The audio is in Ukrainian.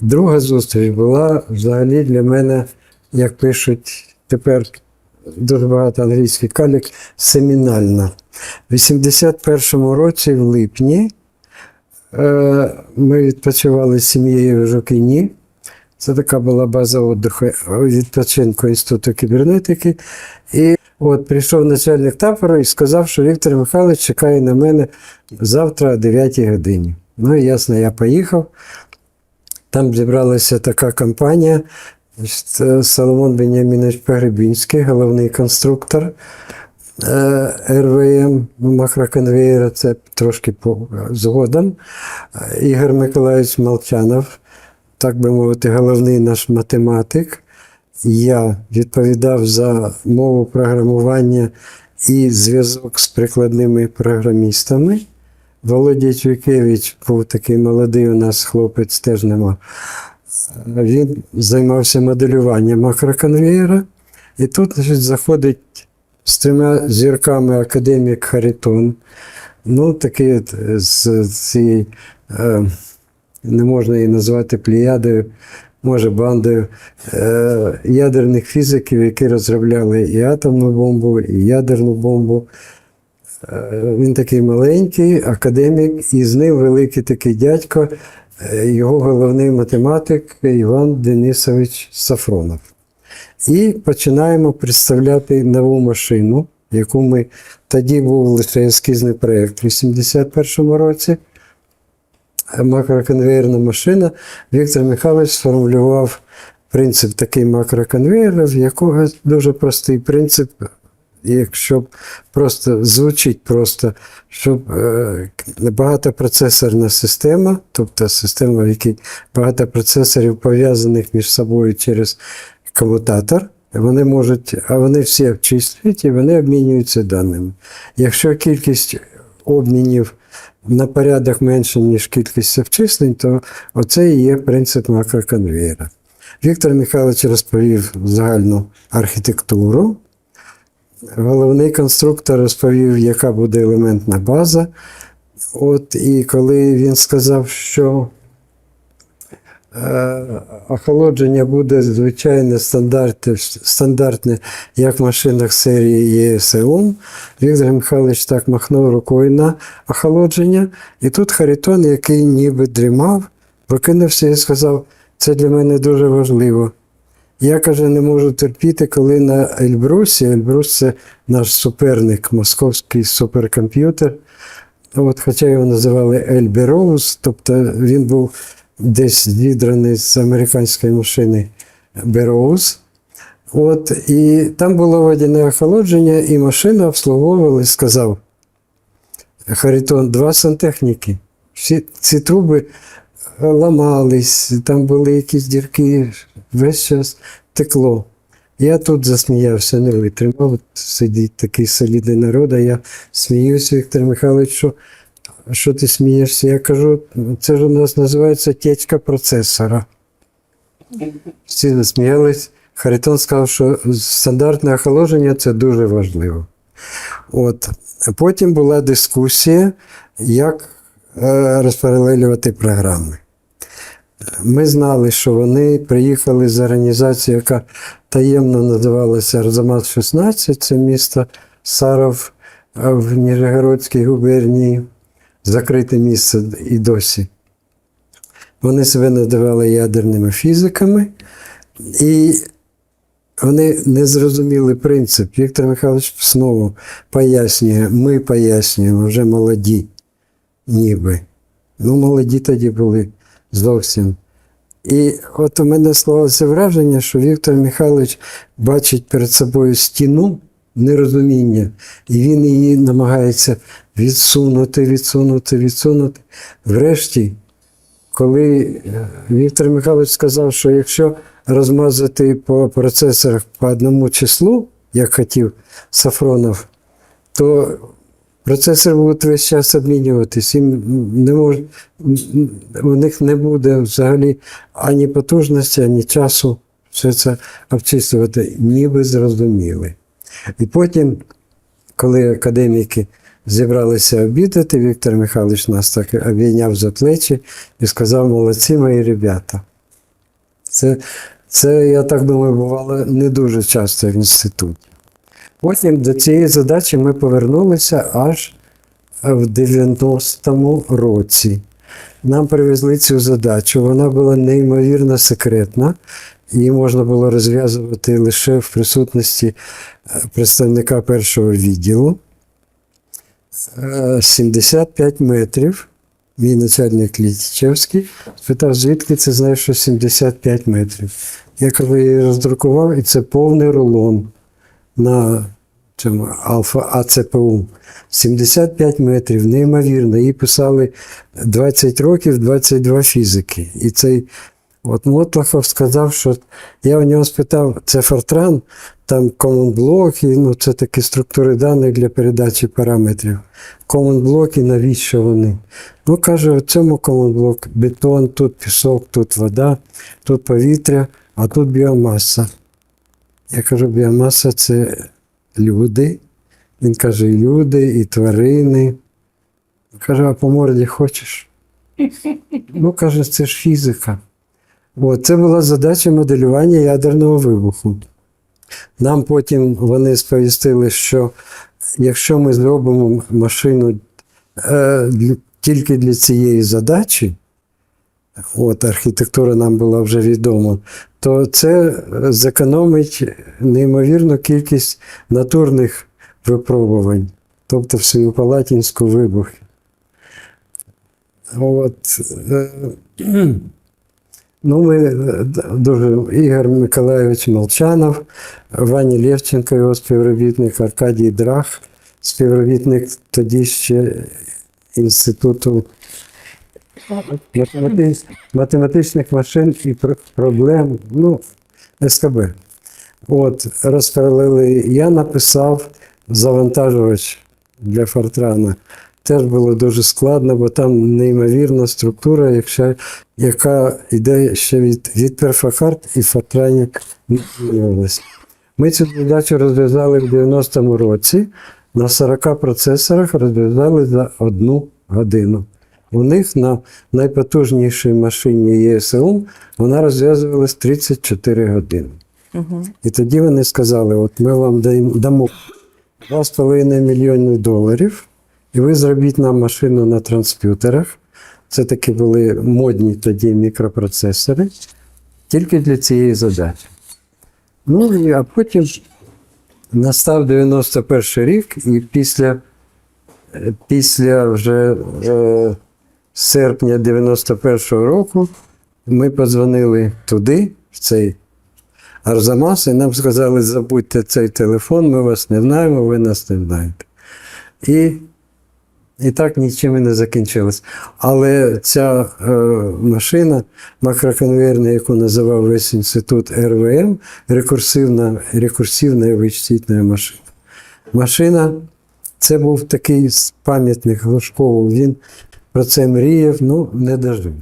Друга зустріч була взагалі для мене, як пишуть тепер дуже багато англійських калік, семінальна. В 81-му році, в липні, е, ми відпочивали з сім'єю в Жукині. Це така була база віддиху, відпочинку Інституту кібернетики. І от прийшов начальник табору і сказав, що Віктор Михайлович чекає на мене завтра о 9 годині. Ну і ясно, я поїхав. Там зібралася така компанія. Е, Соломон Бенямінович Погребінський, головний конструктор е, РВМ макроконвеєра, це трошки по, згодом. Е, Ігор Миколаївич Молчанов, так би мовити, головний наш математик. Я відповідав за мову програмування і зв'язок з прикладними програмістами. Володя Чуйкевич був такий молодий у нас хлопець, теж нема. Він займався моделюванням макроконвеєра. І тут значить, заходить з трьома зірками академік Харитон. Ну, такий от з цієї, е, не можна її назвати плеядою, може бандою е, ядерних фізиків, які розробляли і атомну бомбу, і ядерну бомбу. Е, Він такий маленький академік, і з ним великий такий дядько, е, його головний математик Іван Денисович Сафронов. І починаємо представляти нову машину, яку ми тоді був лише ескізний проєкт у 81-му році. Макроконвейерна машина. Віктор Михайлович сформулював принцип такий макроконвейера, в якого дуже простий принцип якщо просто звучить просто, щоб е, багатопроцесорна система, тобто система, в якій багато процесорів пов'язаних між собою через комутатор, вони можуть, а вони всі обчислюють і вони обмінюються даними. Якщо кількість обмінів на порядок менше, ніж кількість обчислень, то оце і є принцип макроконвейера. Віктор Михайлович розповів загальну архітектуру. Головний конструктор розповів, яка буде елементна база. От, і коли він сказав, що е, охолодження буде звичайне стандартне, стандартне, як в машинах серії ЄСЕУМ, Віктор Михайлович так махнув рукою на охолодження. І тут Харитон, який ніби дрімав, прокинувся і сказав, це для мене дуже важливо. Я каже, не можу терпіти, коли на Ельбрусі, Ельбрус це наш суперник, московський суперкомп'ютер. От, хоча його називали Ельбероуз, тобто він був десь зідраний з американської машини Бероуз. От, і там було водяне охолодження, і машину обслуговували, сказав Харитон, два сантехніки. Всі ці труби ламались, там були якісь дірки, весь час текло. Я тут засміявся, не витримав. От Сидить такий солідний народ, а я сміюся, Віктор Михайлович, що, що ти смієшся? Я кажу, це ж у нас називається течка процесора. Всі засміялись. Харитон сказав, що стандартне охолодження це дуже важливо. От. Потім була дискусія, як розпаралелювати програми. Ми знали, що вони приїхали з організації, яка таємно називалася Арзамас 16, це місто Саров в Нижегородській губернії, закрите місце і досі. Вони себе називали ядерними фізиками, і вони не зрозуміли принцип. Віктор Михайлович знову пояснює, ми пояснюємо, вже молоді, ніби. Ну, молоді тоді були зовсім. І от у мене склалося враження, що Віктор Михайлович бачить перед собою стіну нерозуміння, і він її намагається відсунути, відсунути, відсунути. Врешті, коли е, Віктор Михайлович сказав, що якщо розмазати по процесорах по одному числу, як хотів Сафронов, то Процесори будуть весь час обмінюватись, їм не мож... у них не буде взагалі ані потужності, ані часу все це обчислювати, ніби зрозуміли. І потім, коли академіки зібралися обідати, Віктор Михайлович нас так обійняв за плечі і сказав: молодці мої ребята. Це, це, я так думаю, бувало не дуже часто в інституті. Потім до цієї задачі ми повернулися аж в 90-му році. Нам привезли цю задачу. Вона була неймовірно секретна. Її можна було розв'язувати лише в присутності е, представника першого відділу. Е, 75 метрів. Мій начальник Літічевський спитав, звідки це знаєш, що 75 метрів. Я коли її роздрукував, і це повний рулон на цьому Алфа АЦПУ. 75 метрів, неймовірно. Її писали 20 років, 22 фізики. І цей от Мотлахов сказав, що я у нього спитав, це Фортран, там common і ну, це такі структури даних для передачі параметрів. Common блоки, навіщо вони? Ну, каже, в цьому common бетон, тут пісок, тут вода, тут повітря, а тут біомаса. Я кажу, біомаса це люди. Він каже, люди, і тварини. Каже, а по морді хочеш? Ну, каже, це ж фізика. От, це була задача моделювання ядерного вибуху. Нам потім вони сповістили, що якщо ми зробимо машину е, тільки для цієї задачі, от архітектура нам була вже відома, то це зекономить неймовірну кількість натурних випробувань, тобто в Семипалатінську вибухи. От, е, ну, ми е, дуже Ігор Миколайович Молчанов, Ваня Лєвченко, його співробітник, Аркадій Драх, співробітник тоді ще Інституту математич- математичних машин і проблем, ну, СКБ. От, розпаралели. Я написав завантажувач для Фортрана. Теж було дуже складно, бо там неймовірна структура, якщо, яка йде ще від, від перфокарт і Фортрані не змінювалася. Ми цю задачу розв'язали в 90-му році. На 40 процесорах розв'язали за одну годину. У них на найпотужнішій машині ЄСУ вона розв'язувалась 34 години. Угу. І тоді вони сказали: от ми вам дамо 2,5 мільйони доларів, і ви зробіть нам машину на трансп'ютерах. Це такі були модні тоді мікропроцесори, тільки для цієї задачі. Ну, і, а потім настав 91 рік, і після, після вже е, серпня 91-го року ми подзвонили туди, в цей Арзамас, і нам сказали, забудьте цей телефон, ми вас не знаємо, ви нас не знаєте. І, і так нічим і не закінчилось. Але ця е, машина макроконвейерна, яку називав весь інститут РВМ, рекурсивна, рекурсивна вичислительна машина. Машина, це був такий пам'ятник Глушкову, він про це мріяв, ну, не дожив.